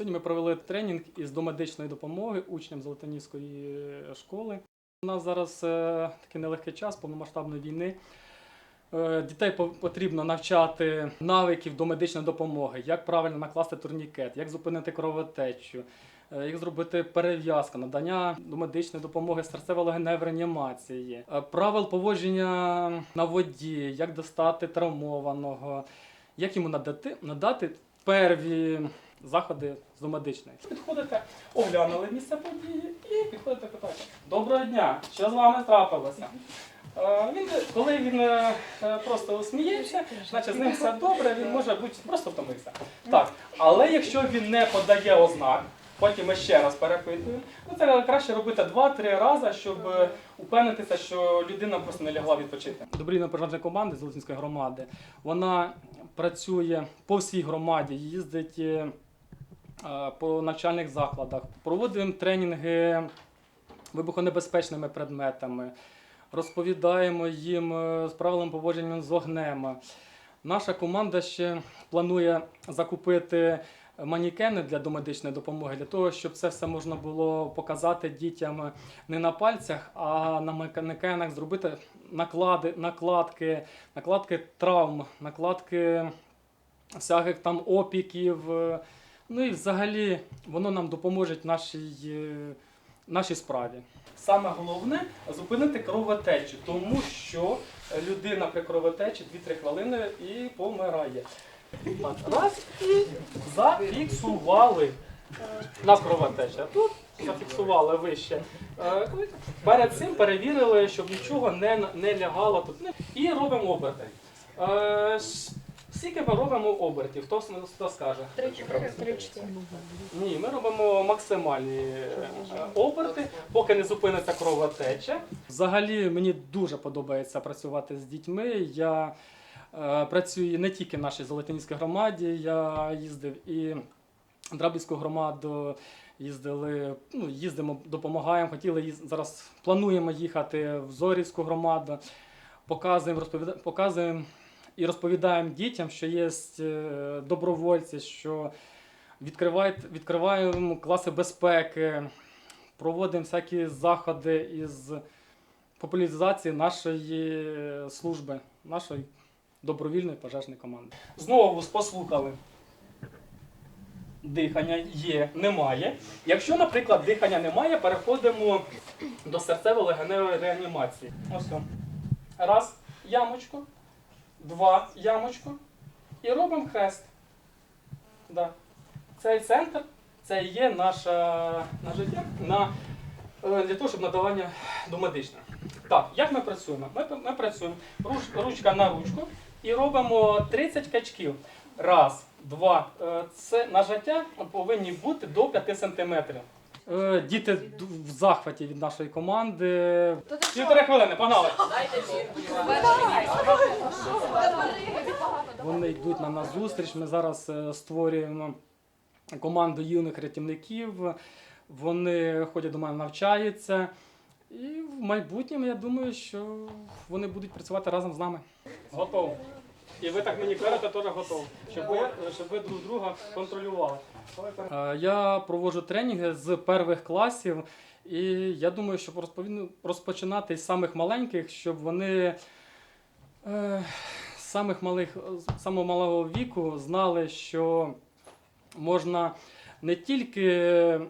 Сьогодні ми провели тренінг із домедичної допомоги учням Золотонівської е, школи. У нас зараз е, такий нелегкий час повномасштабної війни. Е, Дітей по- потрібно навчати навиків домедичної допомоги, як правильно накласти турнікет, як зупинити кровотечу, як зробити перев'язку, надання домедичної допомоги серцево-легеневої реанімації, правил поводження на воді, як достати травмованого, як йому надати, надати перві заходи з домедичної. Підходите, оглянули місце події і підходите питаєте. Доброго дня, що з вами трапилося? Е, Він, коли він е, е, просто сміється, значить з ним все добре, він може бути просто втомився. Так, але якщо він не подає ознак, потім ми ще раз перепитуємо, ну це краще робити два-три рази, щоб упевнитися, що людина просто не лягла відпочити. Добрівна пожежна команда Золотинської громади, вона працює по всій громаді, їздить по навчальних закладах, проводимо тренінги вибухонебезпечними предметами, розповідаємо їм е, з правилами поводження з вогнем. Наша команда ще планує закупити манікени для домедичної допомоги, для того, щоб це все можна було показати дітям не на пальцях, а на манекенах зробити наклади, накладки, накладки травм, накладки всяких там опіків. Е, Ну і взагалі воно нам допоможе нашій, е, нашій справі. Саме головне зупинити кровотечу, тому що людина при кровотечі 2-3 хвилини і помирає. Раз і зафіксували. У нас кровотеча. Тут зафіксували вище. Е, Перед цим перевірили, щоб нічого не, не лягало тут. І робимо оберти. Скільки ми робимо обертів? Хто, хто скаже? Три-чотири. Ні, ми робимо максимальні е, оберти, поки не зупиниться кровотеча. Взагалі мені дуже подобається працювати з дітьми. Я е, працюю не тільки в нашій Золотинівській громаді, я їздив і в Драбівську громаду. Їздили, ну, їздимо, допомагаємо. Хотіли їз- зараз плануємо їхати в Зорівську громаду. Показуємо, розповідаємо, показуємо і розповідаємо дітям, що є е, добровольці, що відкриваємо класи безпеки, проводимо всякі заходи із популяризації нашої служби, нашої добровільної пожежної команди. Знову послухали. Дихання є, немає. Якщо, наприклад, дихання немає, переходимо до серцево-легеневої реанімації. Ось. Раз, ямочку, два, ямочку. І робимо хрест. Да. Цей центр це є наше життя на, е, для того, щоб надавання домедичне. Так, як ми працюємо? Ми, ми працюємо руч, ручка на ручку і робимо 30 качків. Раз, два. Е, Це нажаття повинні бути до 5 сантиметрів. Е, Діти д- в захваті від нашої команди. Півтори хвилини, погнали! Вони йдуть нам на зустріч. Ми зараз е, створюємо команду юних рятівників. Вони ходять до мене, навчаються. І в майбутньому я думаю, що вони будуть працювати разом з нами. Готово. І ви так мені кажете, теж готові, щоб ви, щоб ви друг друга контролювали. Е, Я проводжу тренінги з перших класів, і я думаю, що розпочинати з самих маленьких, щоб вони е, з самих малих, з самого малого віку знали, що можна не тільки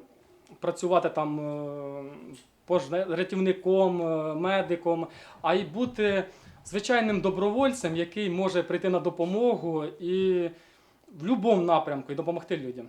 працювати там е, рятівником, медиком, а й бути звичайним добровольцем, який може прийти на допомогу і в будь-якому напрямку і допомогти людям.